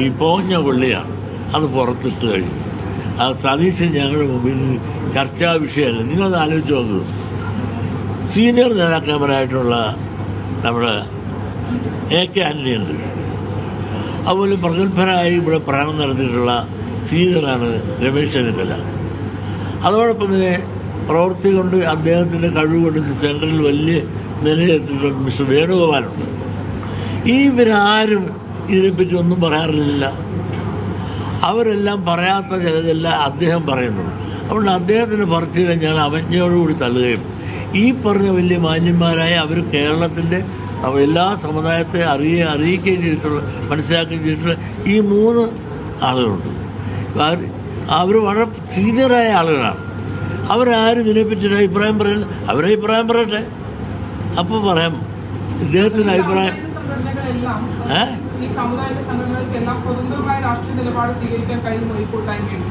ഈ പോഞ്ഞ പുള്ളിയാണ് അത് പുറത്തിട്ട് കഴിഞ്ഞു. ആ സതീശൻ ഞങ്ങളുടെ മുമ്പിൽ ചർച്ചാ വിഷയമല്ല. നിങ്ങളത് ആലോചിച്ച് നോക്കൂ. സീനിയർ നേതാക്കന്മാരായിട്ടുള്ള നമ്മുടെ എ കെ ആന്റണി ഉണ്ട് അതുപോലെ പ്രഗത്ഭരായി ഇവിടെ പ്രയാണം നടത്തിയിട്ടുള്ള സീനിയറാണ് രമേശ് ചെന്നിത്തല. അതോടൊപ്പം തന്നെ പ്രവൃത്തി കൊണ്ട് അദ്ദേഹത്തിന്റെ കഴിവ് കൊണ്ട് സെൻട്രലിൽ വലിയ നിലയെത്തിയിട്ടുള്ള മിസ്റ്റർ വേണുഗോപാലുണ്ട്. ഈ ഇവരാരും ഇതിനെപ്പറ്റി ഒന്നും പറയാറില്ല. അവരെല്ലാം പറയാത്ത ചിലതെല്ലാം അദ്ദേഹം പറയുന്നു അതുകൊണ്ട് അദ്ദേഹത്തിന്റെ പറച്ചിലെ ഞാൻ അവജ്ഞയോടുകൂടി തള്ളുകയും ഈ പറഞ്ഞ വലിയ മാന്യന്മാരായ അവർ കേരളത്തിന്റെ അവ- എല്ലാ സമുദായത്തെ അറിയ അറിയിക്കുകയും ചെയ്തിട്ടുള്ള മനസ്സിലാക്കുകയും ചെയ്തിട്ടുള്ള ഈ മൂന്ന് ആളുകളുണ്ട്. അവർ വളരെ സീനിയറായ ആളുകളാണ്. അവരാരും ഇതിനെപ്പറ്റി ഒരു അഭിപ്രായം പറയില്ല അവരെ അഭിപ്രായം പറയട്ടെ. അപ്പോൾ പറയാം. ഇദ്ദേഹത്തിന്റെ അഭിപ്രായം ഏഹ് ഏ? ഈ സാമുദായിക സംഘടനകൾക്കെല്ലാം സ്വതന്ത്രമായ രാഷ്ട്രീയ നിലപാട് സ്വീകരിക്കാൻ കഴിയുമോ ഈ കൂട്ടായ്മയിൽ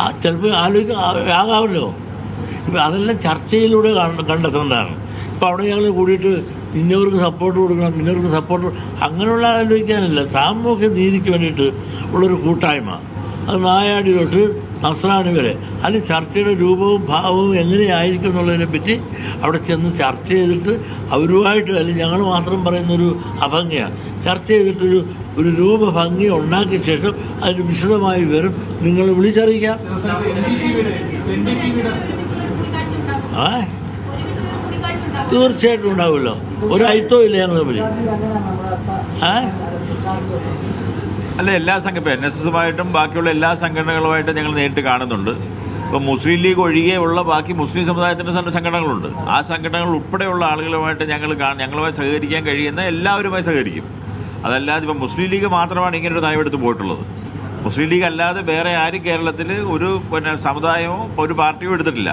ആ ചിലപ്പോൾ ആലോചിക്കുക ആകാമല്ലോ. ഇപ്പം അതെല്ലാം ചർച്ചയിലൂടെ കണ്ട- കണ്ടെത്തേണ്ടതാണ് ഇപ്പം അവിടെ ഞങ്ങൾ കൂടിയിട്ട് ഇന്നവർക്ക് സപ്പോർട്ട് കൊടുക്കണം ഇന്നവർക്ക് സപ്പോർട്ട് അങ്ങനെയുള്ള ആലോചിക്കാനല്ല. സാമൂഹ്യ നീതിക്ക് വേണ്ടിയിട്ട് ഉള്ളൊരു കൂട്ടായ്മ. അത് നായാടി തൊട്ട് നസ്രാണി വരെ. അതിൽ ചർച്ചയുടെ രൂപവും ഭാവവും എങ്ങനെയായിരിക്കും എന്നുള്ളതിനെ പറ്റി അവിടെ ചെന്ന് ചർച്ച ചെയ്തിട്ട് അവരുമായിട്ട് അല്ലെങ്കിൽ ഞങ്ങൾ മാത്രം പറയുന്നൊരു അഭംഗിയാണ് ചർച്ച ചെയ്തിട്ടൊരു ഒരു രൂപഭംഗി ഉണ്ടാക്കിയ ശേഷം അതിന് വിശദമായ വിവരം നിങ്ങൾ വിളിച്ചറിയിക്കാം. ആ? തീർച്ചയായിട്ടും ഉണ്ടാവുമല്ലോ. ഒരു അയിത്തവും ഇല്ല ഞങ്ങൾ തമ്മിൽ ആ? അല്ല എല്ലാ സംഘ എൻ എസ് എസുമായിട്ടും ബാക്കിയുള്ള എല്ലാ സംഘടനകളുമായിട്ടും ഞങ്ങൾ നേരിട്ട് കാണുന്നുണ്ട്. ഇപ്പം മുസ്ലിം ലീഗ് ഒഴികെയുള്ള ബാക്കി മുസ്ലിം സമുദായത്തിന്റെ സംഘ- സംഘടനകളുണ്ട്. ആ സംഘടനകൾ ഉൾപ്പെടെയുള്ള ആളുകളുമായിട്ട് ഞങ്ങൾ ഞങ്ങളുമായി സഹകരിക്കാൻ കഴിയുന്ന എല്ലാവരുമായി സഹകരിക്കും. അതല്ലാതെ ഇപ്പം മുസ്ലിം ലീഗ് മാത്രമാണ് ഇങ്ങനെ ഒരു നയമെടുത്ത് പോയിട്ടുള്ളത്. മുസ്ലിം ലീഗ് അല്ലാതെ വേറെ ആരും കേരളത്തിൽ ഒരു പിന്നെ സമുദായമോ ഒരു പാർട്ടിയോ എടുത്തിട്ടില്ല.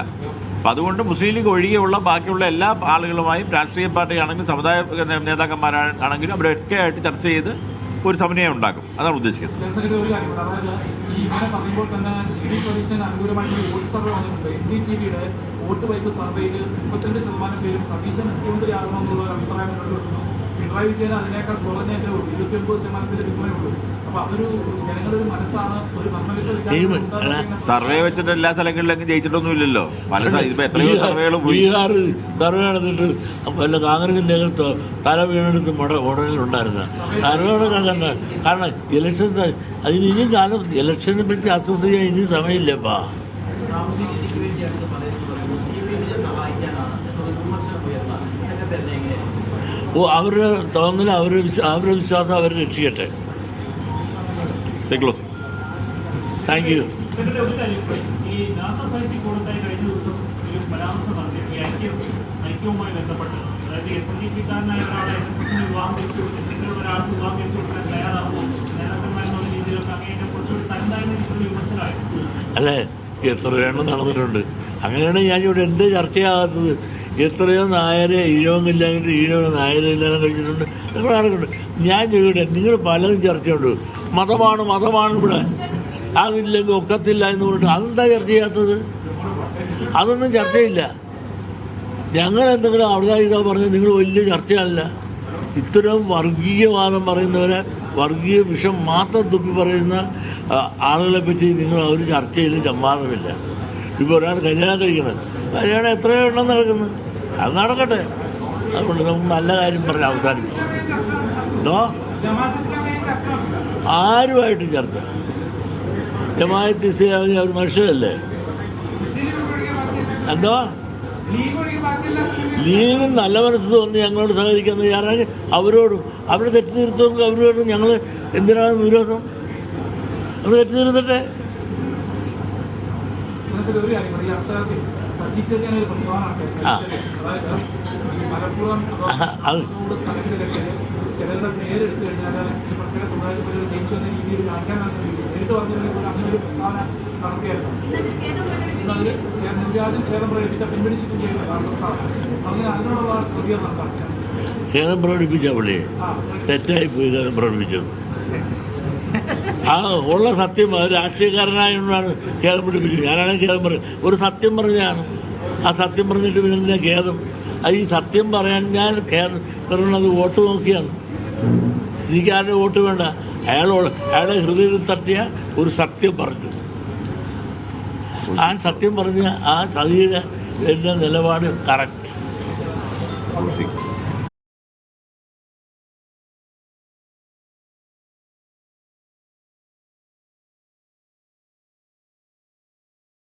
അപ്പം അതുകൊണ്ട് മുസ്ലിം ലീഗ് ഒഴികെയുള്ള ബാക്കിയുള്ള എല്ലാ ആളുകളുമായും രാഷ്ട്രീയ പാർട്ടിയാണെങ്കിലും സമുദായ നേതാക്കന്മാരാണെങ്കിലും അവരൊക്കെ ആയിട്ട് ചർച്ച ചെയ്ത് ഒരു സമന്വയം ഉണ്ടാക്കും. അതാണ് ഉദ്ദേശിക്കുന്നത്. വോട്ട് സർവേയിൽ ഒരു പിണറായി വിജയൻ അതിനേക്കാൾ കുറഞ്ഞ ഒരു ഇരുപത്തി ഒമ്പത് ശതമാനത്തിന്റെ ഡിഗ്രി ഉള്ളൂ. അപ്പൊ അതൊരു ജനങ്ങളുടെ മനസ്സാണ് ഒരു സർവേ വെച്ചിട്ട് എല്ലാ സ്ഥലങ്ങളിലും ജയിച്ചിട്ടൊന്നുമില്ലല്ലോ. പല സ്ഥ- ഇപ്പൊ എത്രയോ സർവേകൾ പോയി. ബീഹാർ സർവേ നടന്നിട്ട് വല്ല കോൺഗ്രസിന്റെ അകത്ത് തല വീണെടുത്ത് മട ഉടനിലുണ്ടായിരുന്ന സർവേകളൊക്കെ കണ്ട കാരണം ഇലക്ഷൻ അതിന് ഇനി കാലം ഇലക്ഷനെ പറ്റി അസസ് ചെയ്യാൻ ഇനി സമയമില്ലപ്പാ. അവരുടെ തോന്നൽ അവരുടെ വിശ്വ- അവരുടെ വിശ്വാസം അവർ രക്ഷിക്കട്ടെ. ക്ലോസ് താങ്ക് യു ഐക്യവുമായി ബന്ധപ്പെട്ട് അതായത് എസ് ഡി പിക്കാരനായ ഒരാളെ എസ് എസിന് വിവാഹം എസ് ഒരാൾക്ക് വിവാഹം കൊടുക്കാൻ തയ്യാറാകുമോ രീതിയിലൊക്കെ കുറച്ചുകൂടി അല്ലേ? എത്ര എണ്ണം നടന്നിട്ടുണ്ട്. അങ്ങനെയാണ് ഞാൻ ഇവിടെ എന്റെ ചർച്ചയാകാത്തത്. എത്രയോ നായരെ ഈഴവും ഈഴവ് ഈഴവും നായരെ എല്ലാം കഴിച്ചിട്ടുണ്ട്. നിങ്ങൾ നടക്കുന്നുണ്ട് ഞാൻ ചോദിക്കട്ടെ നിങ്ങൾ പലതും ചർച്ചയുണ്ട്. മതമാണ് മതമാണ് ഇവിടെ. അതില്ലെങ്കിൽ ഒക്കത്തില്ല എന്ന് പറഞ്ഞിട്ട് അതെന്താ ചർച്ച ചെയ്യാത്തത്? അതൊന്നും ചർച്ചയില്ല. ഞങ്ങൾ എന്തെങ്കിലും അവിടെ ഇതാ പറഞ്ഞ് നിങ്ങൾ വലിയ ചർച്ചയല്ല. ഇത്തരം വർഗീയവാദം പറയുന്നവരെ വർഗീയ വിഷം മാത്രം തുപ്പി പറയുന്ന ആളുകളെ പറ്റി നിങ്ങൾ അവർ ചർച്ചയിൽ സംവാദമില്ല ഇപ്പോൾ ഒരാൾ കല്യാണം കഴിക്കണം. കല്യാണം എത്രയോ എണ്ണം നടക്കുന്നത് അത് നടക്കട്ടെ. അതുകൊണ്ട് നമുക്ക് നല്ല കാര്യം പറഞ്ഞ് അവസാനിക്കും എന്തോ. ആരുമായിട്ടും ചർച്ച. ജമായത്ത് ഇസ്ലാമി ഒരു മനുഷ്യരല്ലേ എന്തോ? ലീഗ് നല്ല മനസ്സ് തോന്നി ഞങ്ങളോട് സഹകരിക്കാൻ തയ്യാറായി അവരോടും അവരെ തെറ്റ് തിരുത്തുമെങ്കിൽ അവരോടും ഞങ്ങൾ എന്തിനാണ് വിരോധം? അവർ തെറ്റ് തിരുത്തട്ടെ ആ. അത് ഖേദം പ്രകടിപ്പിച്ച പ്രകടിപ്പിച്ച പുള്ളിയെ. തെറ്റായി പോയി ഖേദം പ്രകടിപ്പിച്ചത് ആ ഉള്ള സത്യം അത് രാഷ്ട്രീയക്കാരനായ ഖേദം പിടിപ്പിച്ചത്. ഞാനാണെങ്കിൽ ഖേദം പറയും. ഒരു സത്യം പറഞ്ഞാണ് ആ സത്യം പറഞ്ഞിട്ട് പിന്നെ എന്തിനാ ഖേദം? അത് ഈ സത്യം പറയാൻ ഞാൻ ഖേദം പറയുന്നത് വോട്ട് നോക്കിയാണ്. എനിക്ക് ആരുടെ വോട്ട് വേണ്ട. അയാളോട് അയാളെ ഹൃദയത്തിൽ തട്ടിയ ഒരു സത്യം പറഞ്ഞു. ആ സത്യം പറഞ്ഞ ആ സതിയുടെ എന്റെ നിലപാട് കറക്റ്റ്